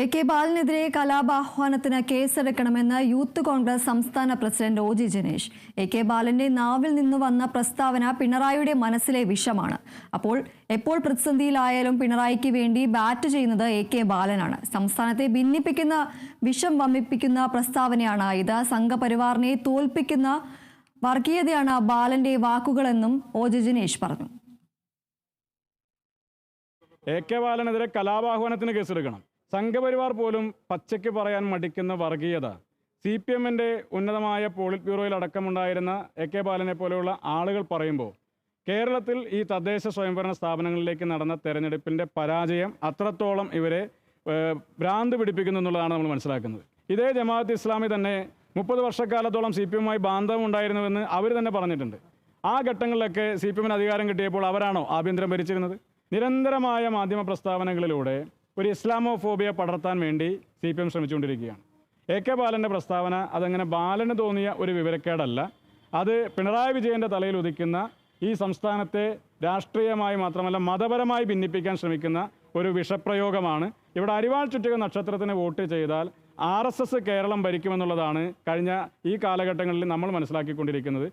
A K ബാലനെതിരെ കലാപാഹ്വാനത്തിന് കേസെടുക്കണമെന്ന് യൂത്ത് കോൺഗ്രസ് സംസ്ഥാന president O G Janesh. A K ബാലന്റെ നാവിൽ നിന്ന് വന്ന പ്രസ്താവന പിണറായിയുടെ മനസ്സിലെ വിഷമാണ്. അപ്പോൾ എപ്പോൾ പ്രതിസന്ധിയിലായാലും പിണറായിക്ക് വേണ്ടി ബാറ്റ് ചെയ്യുന്നത് എ കെ ബാലനാണ്. സംസ്ഥാനത്തെ ഭിന്നിപ്പിക്കുന്ന വിഷം വമിപ്പിക്കുന്ന പ്രസ്താവനയാണ് ഇത്. സംഘപരിവാറിനെ തോൽപ്പിക്കുന്ന വർഗീയതയാണ് ബാലന്റെ വാക്കുകളെന്നും ഒ ജി ജനേഷ് പറഞ്ഞു. എ കെ ബാലനെതിരെ കലാപാഹ്വാനത്തിന് കേസെടുക്കണം. സംഘപരിവാർ പോലും പച്ചയ്ക്ക് പറയാൻ മടിക്കുന്ന വർഗീയത. സി പി എമ്മിന്റെ ഉന്നതമായ പോളിറ്റ് ബ്യൂറോയിൽ അടക്കമുണ്ടായിരുന്ന എ കെ ബാലനെ പോലെയുള്ള ആളുകൾ പറയുമ്പോൾ കേരളത്തിൽ ഈ തദ്ദേശ സ്വയംഭരണ സ്ഥാപനങ്ങളിലേക്ക് നടന്ന തെരഞ്ഞെടുപ്പിന്റെ പരാജയം അത്രത്തോളം ഇവരെ ഭ്രാന്ത് പിടിപ്പിക്കുന്നു എന്നുള്ളതാണ് നമ്മൾ മനസ്സിലാക്കുന്നത്. ഇതേ ജമാഅത്ത് ഇസ്ലാമി തന്നെ മുപ്പത് വർഷക്കാലത്തോളം സി പി എമ്മുമായി ബാന്ധവം ഉണ്ടായിരുന്നുവെന്ന് അവർ തന്നെ പറഞ്ഞിട്ടുണ്ട്. ആ ഘട്ടങ്ങളിലൊക്കെ സി പി എമ്മിന് അധികാരം കിട്ടിയപ്പോൾ അവരാണോ ആഭ്യന്തരം ഭരിച്ചിരുന്നത്? നിരന്തരമായ മാധ്യമ പ്രസ്താവനകളിലൂടെ ഒരു ഇസ്ലാമോ ഫോബിയ പടർത്താൻ വേണ്ടി സി പി എം ശ്രമിച്ചുകൊണ്ടിരിക്കുകയാണ്. എ കെ ബാലന്റെ പ്രസ്താവന അതങ്ങനെ ബാലന് തോന്നിയ ഒരു വിവരക്കേടല്ല. അത് പിണറായി വിജയന്റെ തലയിൽ ഉദിക്കുന്ന ഈ സംസ്ഥാനത്തെ രാഷ്ട്രീയമായി മാത്രമല്ല മതപരമായി ഭിന്നിപ്പിക്കാൻ ശ്രമിക്കുന്ന ഒരു വിഷപ്രയോഗമാണ്. ഇവിടെ അരിവാൾ ചുറ്റുക നക്ഷത്രത്തിന് വോട്ട് ചെയ്താൽ ആർ കേരളം ഭരിക്കുമെന്നുള്ളതാണ് കഴിഞ്ഞ ഈ കാലഘട്ടങ്ങളിൽ നമ്മൾ മനസ്സിലാക്കിക്കൊണ്ടിരിക്കുന്നത്.